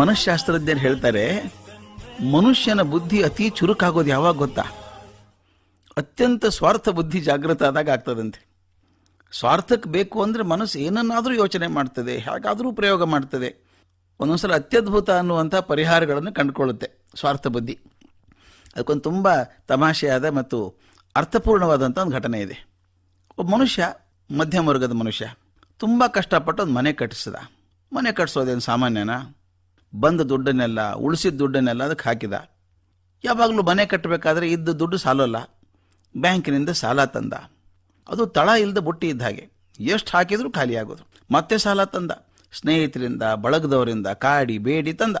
ಮನಃಶಾಸ್ತ್ರಜ್ಞರು ಹೇಳ್ತಾರೆ, ಮನುಷ್ಯನ ಬುದ್ಧಿ ಅತಿ ಚುರುಕಾಗೋದು ಯಾವಾಗ ಗೊತ್ತಾ? ಅತ್ಯಂತ ಸ್ವಾರ್ಥ ಬುದ್ಧಿ ಜಾಗೃತ ಆದಾಗ ಆಗ್ತದಂತೆ. ಸ್ವಾರ್ಥಕ್ಕೆ ಬೇಕು ಅಂದರೆ ಮನಸ್ಸು ಏನನ್ನಾದರೂ ಯೋಚನೆ ಮಾಡ್ತದೆ, ಹೇಗಾದರೂ ಪ್ರಯೋಗ ಮಾಡ್ತದೆ. ಒಂದೊಂದ್ಸಲ ಅತ್ಯದ್ಭುತ ಅನ್ನುವಂಥ ಪರಿಹಾರಗಳನ್ನು ಕಂಡುಕೊಳ್ಳುತ್ತೆ ಸ್ವಾರ್ಥ ಬುದ್ಧಿ. ಅದಕ್ಕೊಂದು ತುಂಬ ತಮಾಷೆಯಾದ ಮತ್ತು ಅರ್ಥಪೂರ್ಣವಾದಂಥ ಒಂದು ಘಟನೆ ಇದೆ. ಒಬ್ಬ ಮನುಷ್ಯ ಮಧ್ಯಮ ವರ್ಗದ ಮನುಷ್ಯ, ತುಂಬ ಕಷ್ಟಪಟ್ಟು ಒಂದು ಮನೆ ಕಟ್ಟಿಸಿದ. ಮನೆ ಕಟ್ಟಿಸೋದೇನು ಸಾಮಾನ್ಯನಾ? ಬಂದ ದುಡ್ಡನ್ನೆಲ್ಲ, ಉಳಿಸಿದ ದುಡ್ಡನ್ನೆಲ್ಲ ಅದಕ್ಕೆ ಹಾಕಿದ. ಯಾವಾಗಲೂ ಮನೆ ಕಟ್ಟಬೇಕಾದ್ರೆ ಇದ್ದ ದುಡ್ಡು ಸಾಲಲ್ಲ. ಬ್ಯಾಂಕಿನಿಂದ ಸಾಲ ತಂದ. ಅದು ತಳ ಇಲ್ಲದ ಬುಟ್ಟಿ ಇದ್ದ ಹಾಗೆ. ಎಷ್ಟು ಹಾಕಿದರೂ ಖಾಲಿಯಾಗೋದು ಮತ್ತೆ ಸಾಲ ತಂದ. ಸ್ನೇಹಿತರಿಂದ, ಬಳಗದವರಿಂದ, ಕಾಡಿ, ಬೇಡಿ ತಂದ.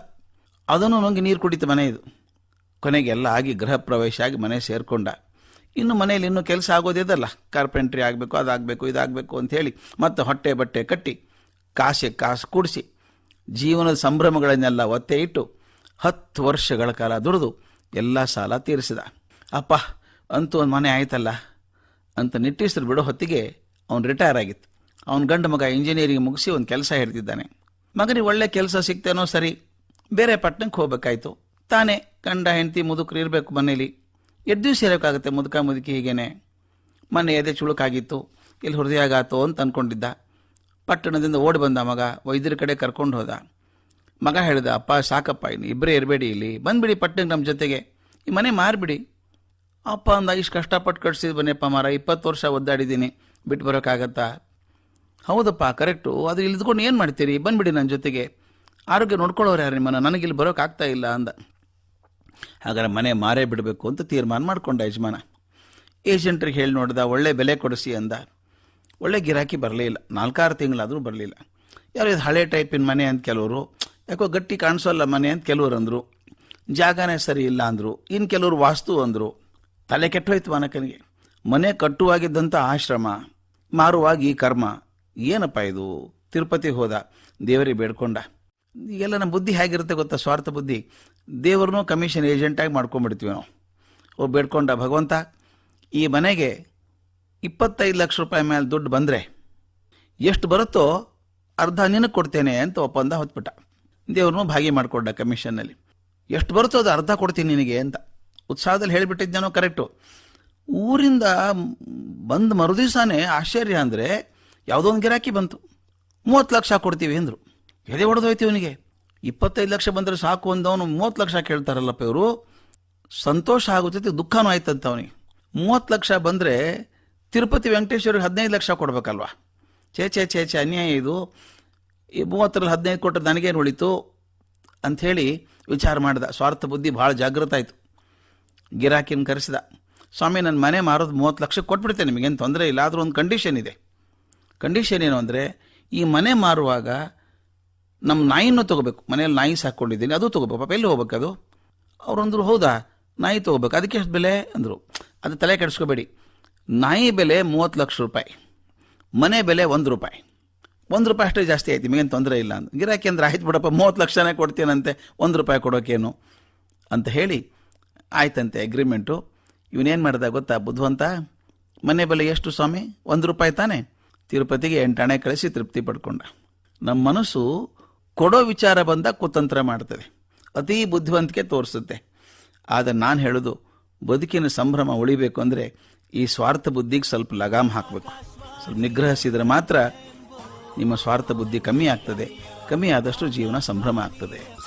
ಅದನ್ನು ನುಂಗಿ ನೀರು ಕುಡಿತು ಮನೆ ಇದು. ಕೊನೆಗೆಲ್ಲ ಆಗಿ ಗೃಹ ಪ್ರವೇಶ ಆಗಿ ಮನೆ ಸೇರಿಕೊಂಡ. ಇನ್ನು ಮನೆಯಲ್ಲಿ ಇನ್ನೂ ಕೆಲಸ ಆಗೋದಿದಲ್ಲ ಕಾರ್ಪೆಂಟ್ರಿ ಆಗಬೇಕು, ಅದಾಗಬೇಕು, ಇದಾಗಬೇಕು ಅಂಥೇಳಿ ಮತ್ತೆ ಹೊಟ್ಟೆ ಬಟ್ಟೆ ಕಟ್ಟಿ, ಕಾಸೆ ಕಾಸು ಕೂಡಿಸಿ ಜೀವನದ ಸಂಭ್ರಮಗಳನ್ನೆಲ್ಲ ಒತ್ತೆ ಇಟ್ಟು ಹತ್ತು ವರ್ಷಗಳ ಕಾಲ ದುಡಿದು ಎಲ್ಲ ಸಾಲ ತೀರಿಸಿದ. ಅಪ್ಪ, ಅಂತೂ ಒಂದು ಮನೆ ಆಯ್ತಲ್ಲ? ಅಂತ ನಿಟ್ಟೀಸರು ಬಿಡೋ ಹೊತ್ತಿಗೆ ಅವನು ರಿಟೈರ್ ಆಗಿತ್ತು. ಅವನ ಗಂಡ ಮಗ ಇಂಜಿನಿಯರಿಂಗ್ ಮುಗಿಸಿ ಒಂದು ಕೆಲಸ ಹಿಡ್ತಿದ್ದಾನೆ ಮಗನಿಗೆ ಒಳ್ಳೆ ಕೆಲಸ ಸಿಗ್ತೇನೋ ಸರಿ. ಬೇರೆ ಪಟ್ಟಣಕ್ಕೆ ಹೋಗ್ಬೇಕಾಯ್ತು. ತಾನೇ ಗಂಡ, ಹೆಂಡತಿ, ಮುದುಕರು ಇರಬೇಕು ಮನೇಲಿ. ಎದ್ದು ಸೇರಬೇಕಾಗುತ್ತೆ ಮುದುಕ ಮುದುಕಿ ಹೀಗೇನೆ. ಮನೆ ಎದೆ ಚುಳುಕಾಗಿತ್ತು. ಇಲ್ಲಿ ಹೃದಯಾಘಾತೋ ಅಂತ ಅಂದ್ಕೊಂಡಿದ್ದ ಪಟ್ಟಣದಿಂದ ಓಡಿ ಬಂದ ಮಗ ವೈದ್ಯರ ಕಡೆ ಕರ್ಕೊಂಡು ಹೋದ. ಮಗ ಹೇಳಿದ, ಅಪ್ಪ, ಸಾಕಪ್ಪ, ಇನ್ನು ಇಬ್ಬರೇ ಇರಬೇಡಿ ಇಲ್ಲಿ. ಬಂದ್ಬಿಡಿ ಪಟ್ಟಣಕ್ಕೆ ನಮ್ಮ ಜೊತೆಗೆ. ಈ ಮನೆ ಮಾರಿಬಿಡಿ. ಅಪ್ಪ, ಅಂದ ಇಷ್ಟು ಕಷ್ಟಪಟ್ಟು ಕಟ್ಸಿದ್ ಬನ್ನಿಯಪ್ಪ ಮಾರ, ಇಪ್ಪತ್ತು ವರ್ಷ ಒದ್ದಾಡಿದ್ದೀನಿ. ಬಿಟ್ಟು ಬರೋಕ್ಕಾಗತ್ತಾ? ಹೌದಪ್ಪ, ಕರೆಕ್ಟು. ಅದು ಇಲ್ಲಿದ್ಕೊಂಡು ಏನು ಮಾಡ್ತೀರಿ? ಬಂದುಬಿಡಿ ನನ್ನ ಜೊತೆಗೆ. ಆರೋಗ್ಯ ನೋಡ್ಕೊಳ್ಳೋರು ಯಾರು ನಿಮ್ಮನ್ನು? ನನಗಿಲ್ಲಿ ಬರೋಕ್ಕಾಗ್ತಾ ಇಲ್ಲ, ಅಂದ. ಹಾಗಾದ್ರೆ ಮನೆ ಮಾರೇ ಬಿಡಬೇಕು ಅಂತ ತೀರ್ಮಾನ ಮಾಡ್ಕೊಂಡ ಯಜಮಾನ. ಏಜೆಂಟ್ರಿಗೆ ಹೇಳಿ ನೋಡ್ದ, ಒಳ್ಳೆ ಬೆಲೆ ಕೊಡಿಸಿ, ಅಂದ. ಒಳ್ಳೆ ಗಿರಾಕಿ ಬರಲೇ ಇಲ್ಲ. ನಾಲ್ಕಾರು ತಿಂಗಳಾದರೂ ಬರಲಿಲ್ಲ ಯಾರು ಇದು ಹಳೆ ಟೈಪಿನ ಮನೆ ಅಂತ ಕೆಲವರು, ಯಾಕೋ ಗಟ್ಟಿ ಕಾಣಿಸೋಲ್ಲ ಮನೆ ಅಂತ ಕೆಲವರು ಅಂದರು, ಜಾಗನೇ ಸರಿ ಇಲ್ಲ ಅಂದರು ಇನ್ನು ಕೆಲವರು ವಾಸ್ತು ಅಂದರು, ತಲೆ ಕೆಟ್ಟೋಯ್ತು ವಾನಕನಿಗೆ. ಮನೆ ಕಟ್ಟುವಾಗಿದ್ದಂಥ ಆಶ್ರಮ, ಮಾರುವಾಗಿ ಕರ್ಮ, ಏನಪ್ಪ ಇದು? ತಿರುಪತಿ ಹೋದ, ದೇವರಿಗೆ ಬೇಡ್ಕೊಂಡ. ಈಗೆಲ್ಲ ನಮ್ಮ ಬುದ್ಧಿ ಹೇಗಿರುತ್ತೆ ಗೊತ್ತಾ? ಸ್ವಾರ್ಥ ಬುದ್ಧಿ. ದೇವ್ರನ್ನೂ ಕಮಿಷನ್ ಏಜೆಂಟಾಗಿ ಮಾಡ್ಕೊಂಡ್ಬಿಡ್ತೀವಿ ನಾವು. ಓ, ಬೇಡ್ಕೊಂಡ ಭಗವಂತ, ಈ ಮನೆಗೆ ಇಪ್ಪತ್ತೈದು ಲಕ್ಷ ರೂಪಾಯಿ ಮೇಲೆ ದುಡ್ಡು ಬಂದರೆ ಎಷ್ಟು ಬರುತ್ತೋ ಅರ್ಧ ನಿನಗೆ ಕೊಡ್ತೇನೆ ಅಂತ ಒಪ್ಪಂದ ಹೊತ್ಬಿಟ್ಟ. ದೇವ್ರನ್ನೂ ಭಾಗಿ ಮಾಡಿಕೊಂಡ ಕಮಿಷನ್ನಲ್ಲಿ. ಎಷ್ಟು ಬರುತ್ತೋ ಅದು ಅರ್ಧ ಕೊಡ್ತೀನಿ ನಿನಗೆ ಅಂತ. ಉತ್ಸಾಹದಲ್ಲಿ ಹೇಳಿಬಿಟ್ಟಿದ್ದೇನೋ ಕರೆಕ್ಟು. ಊರಿಂದ ಬಂದ ಮರುದಿವಸನೇ ಆಶ್ಚರ್ಯ ಅಂದರೆ ಯಾವುದೋ ಒಂದು ಗಿರಾಕಿ ಬಂತು. ಮೂವತ್ತು ಲಕ್ಷ ಕೊಡ್ತೀವಿ ಅಂದರು. ಎದೆ ಹೊಡೆದೋಯ್ತು ಇವನಿಗೆ. ಇಪ್ಪತ್ತೈದು ಲಕ್ಷ ಬಂದರೆ ಸಾಕು ಅಂದವನು ಮೂವತ್ತು ಲಕ್ಷ ಕೇಳ್ತಾರಲ್ಲಪ್ಪ ಇವರು. ಸಂತೋಷ ಆಗುತ್ತೆ, ದುಃಖನೂ ಆಯ್ತಂತ ಅವನಿಗೆ. ಮೂವತ್ತು ಲಕ್ಷ ಬಂದರೆ ತಿರುಪತಿ ವೆಂಕಟೇಶ್ವರಿಗೆ ಹದಿನೈದು ಲಕ್ಷ ಕೊಡಬೇಕಲ್ವಾ? ಛೇ ಛೇ ಛೇ ಛೇ, ಅನ್ಯಾಯ ಇದು. ಈ ಮೂವತ್ತರಲ್ಲಿ ಹದಿನೈದು ಕೊಟ್ಟರೆ ನನಗೇನು ಉಳಿತು ಅಂಥೇಳಿ ವಿಚಾರ ಮಾಡಿದ. ಸ್ವಾರ್ಥ ಬುದ್ಧಿ ಭಾಳ ಜಾಗೃತ ಆಯಿತು. ಗಿರಾಕಿನ ಕರೆಸಿದ. ಸ್ವಾಮಿ ನನ್ನ ಮನೆ ಮಾರೋದು ಮೂವತ್ತು ಲಕ್ಷಕ್ಕೆ ಕೊಟ್ಬಿಡ್ತೇನೆ. ನಿಮಗೇನು ತೊಂದರೆ ಇಲ್ಲ. ಆದರೂ ಒಂದು ಕಂಡೀಷನ್ ಇದೆ. ಕಂಡೀಷನ್ ಏನು ಅಂದರೆ, ಈ ಮನೆ ಮಾರುವಾಗ ನಮ್ಮ ನಾಯಿನೂ ತೊಗೋಬೇಕು. ಮನೆಯಲ್ಲಿ ನಾಯಿ ಸಾಕೊಂಡಿದ್ದೀನಿ. ಅದು ತೊಗೋಬೇಕು. ಪಾಪ ಎಲ್ಲಿ ಹೋಗ್ಬೇಕು ಅದು ಅಂದರು, ಹೌದಾ? ನಾಯಿ ತೊಗೋಬೇಕು. ಅದಕ್ಕೆ ಎಷ್ಟು ಬೆಲೆ? ಅಂದರು. ಅದು ತಲೆ ಕೆಡಿಸ್ಕೋಬೇಡಿ. ನಾಯಿ ಬೆಲೆ ಮೂವತ್ತು ಲಕ್ಷ ರೂಪಾಯಿ, ಮನೆ ಬೆಲೆ ಒಂದು ರೂಪಾಯಿ. ಒಂದು ರೂಪಾಯಿ ಅಷ್ಟೇ ಜಾಸ್ತಿ ಆಯ್ತು, ನಿಮಗೇನು ತೊಂದರೆ ಇಲ್ಲ ಅಂತ. ಗಿರಾಕಿ ಅಂದ್ರೆ, ಆಯ್ತು ಬಿಡಪ್ಪ, ಮೂವತ್ತು ಲಕ್ಷನೇ ಕೊಡ್ತೀನಂತೆ, ಒಂದು ರೂಪಾಯಿ ಕೊಡೋಕೇನು? ಅಂತ ಹೇಳಿ, ಆಯ್ತಂತೆ ಅಗ್ರಿಮೆಂಟು ಇವನೇನು ಮಾಡ್ದ ಗೊತ್ತಾ, ಬುದ್ಧವಂತ? ಮನೆ ಬೆಲೆ ಎಷ್ಟು ಸ್ವಾಮಿ? ಒಂದು ರೂಪಾಯಿ ತಾನೆ? ತಿರುಪತಿಗೆ ಎಂಟಾಣೆ ಕಳಿಸಿ ತೃಪ್ತಿ ಪಡ್ಕೊಂಡ. ನಮ್ಮ ಮನಸ್ಸು ಕೊಡೋ ವಿಚಾರ ಬಂದಾಗ ಕುತಂತ್ರ ಮಾಡ್ತದೆ, ಅತೀ ಬುದ್ಧಿವಂತಿಕೆ ತೋರಿಸುತ್ತೆ. ಆದರೆ ನಾನು ಹೇಳೋದು, ಬದುಕಿನ ಸಂಭ್ರಮ ಉಳಿಬೇಕು ಅಂದರೆ ಈ ಸ್ವಾರ್ಥ ಬುದ್ಧಿಗೆ ಸ್ವಲ್ಪ ಲಗಾಮ್ ಹಾಕಬೇಕು. ಸ್ವಲ್ಪ ನಿಗ್ರಹಿಸಿದರೆ ಮಾತ್ರ ನಿಮ್ಮ ಸ್ವಾರ್ಥ ಬುದ್ಧಿ ಕಮ್ಮಿ ಆಗ್ತದೆ. ಕಮ್ಮಿ ಆದಷ್ಟು ಜೀವನ ಸಂಭ್ರಮ ಆಗ್ತದೆ.